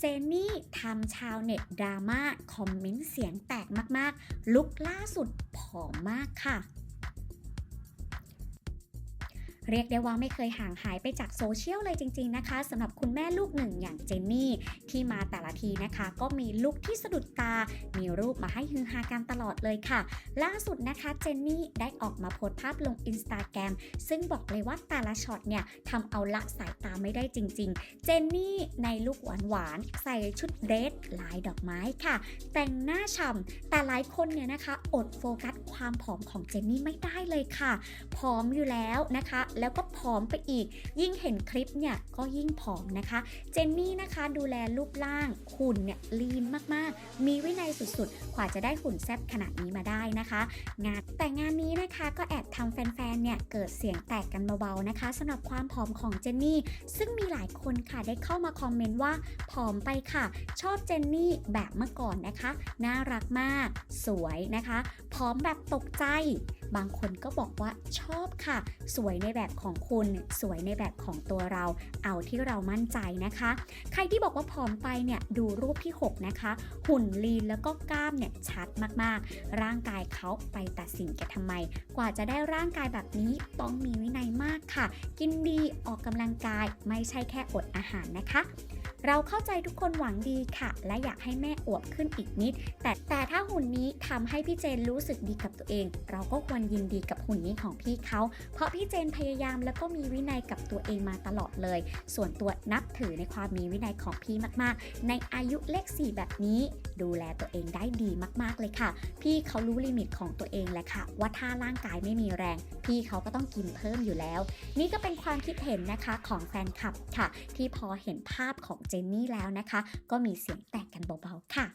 เจนนี่ทำชาวเน็ตดราม่าคอมเมนต์เสียงแตกมากๆ ลุกล่าสุดผอมมากค่ะ เรียกได้ว่าไม่เคยห่างหายไปจากโซเชียลเลยจริง ๆนะคะสำหรับคุณแม่ลูกหนึ่งอย่างเจนนี่ที่มาแต่ละทีนะคะ ก็มีลุคที่สะดุดตา มีรูปมาให้ฮือฮากันตลอดเลยค่ะ ล่าสุดนะคะเจนนี่ได้ออกมาโพสต์ภาพลงอินสตาแกรมซึ่งบอกเลยว่าแต่ละช็อตเนี่ยทำเอาละสายตาไม่ได้จริง ๆ เจนนี่ในลุคหวานๆใส่ชุดเดรสลายดอกไม้ค่ะ แต่งหน้าฉ่ำแต่หลายคนเนี่ยนะคะ อดโฟกัสความผอมของเจนนี่ไม่ได้เลยค่ะผอมอยู่แล้วนะคะแล้วก็ผอมไปอีก ยิ่งเห็นคลิปเนี่ยก็ยิ่งผอมนะคะ เจนนี่นะคะดูแลรูปร่างหุ่นเนี่ยลีนมากๆ มีวินัยสุดๆ กว่าจะได้หุ่นแซ่บขนาดนี้มาได้นะคะ งานแต่งานนี้นะคะก็แอบทำแฟนๆเนี่ยเกิดเสียงแตกกันเบาๆนะคะสำหรับความผอมของเจนนี่ ซึ่งมีหลายคนค่ะได้เข้ามาคอมเมนต์ว่าผอมไปค่ะ ชอบเจนนี่แบบเมื่อก่อนนะคะ น่ารักมาก สวยนะคะผอมแบบตกใจ บางคนก็บอกว่าชอบค่ะ สวยในแบบของคุณ สวยในแบบของตัวเรา เอาที่เรามั่นใจนะคะ ใครที่บอกว่าผอมไปเนี่ยดูรูปที่ 6 นะคะ หุ่นลีนแล้วก็กล้ามเนี่ยชัดมากๆ ร่างกายเขาไปตัดสินแกทำไม กว่าจะได้ร่างกายแบบนี้ต้องมีวินัยมากค่ะ กินดีออกกำลังกายไม่ใช่แค่อดอาหารนะคะ เราเข้าใจทุกคนหวังดีค่ะ และอยากให้แม่อวบขึ้นอีกนิด แต่แต่ถ้าหุ่นนี้ทำให้พี่เจนรู้สึกดีกับตัวเอง เราก็ควรยินดีกับหุ่นนี้ของพี่เขา เพราะพี่เจนพยายามแล้วก็มีวินัยกับตัวเองมาตลอดเลย ส่วนตัวนับถือในความมีวินัยของพี่มากๆ ในอายุเลข4แบบนี้ดูแลตัวเองได้ดีมากๆเลยค่ะ พี่เขารู้ลิมิตของตัวเองแหละค่ะ ว่าถ้าร่างกายไม่มีแรง พี่เขาก็ต้องกินเพิ่มอยู่แล้ว นี่ก็เป็นความคิดเห็นนะคะของแฟนคลับค่ะ ที่พอเห็นภาพของเจนนี่แล้วนะคะ ก็มีเสียงแตกกันเบาๆค่ะ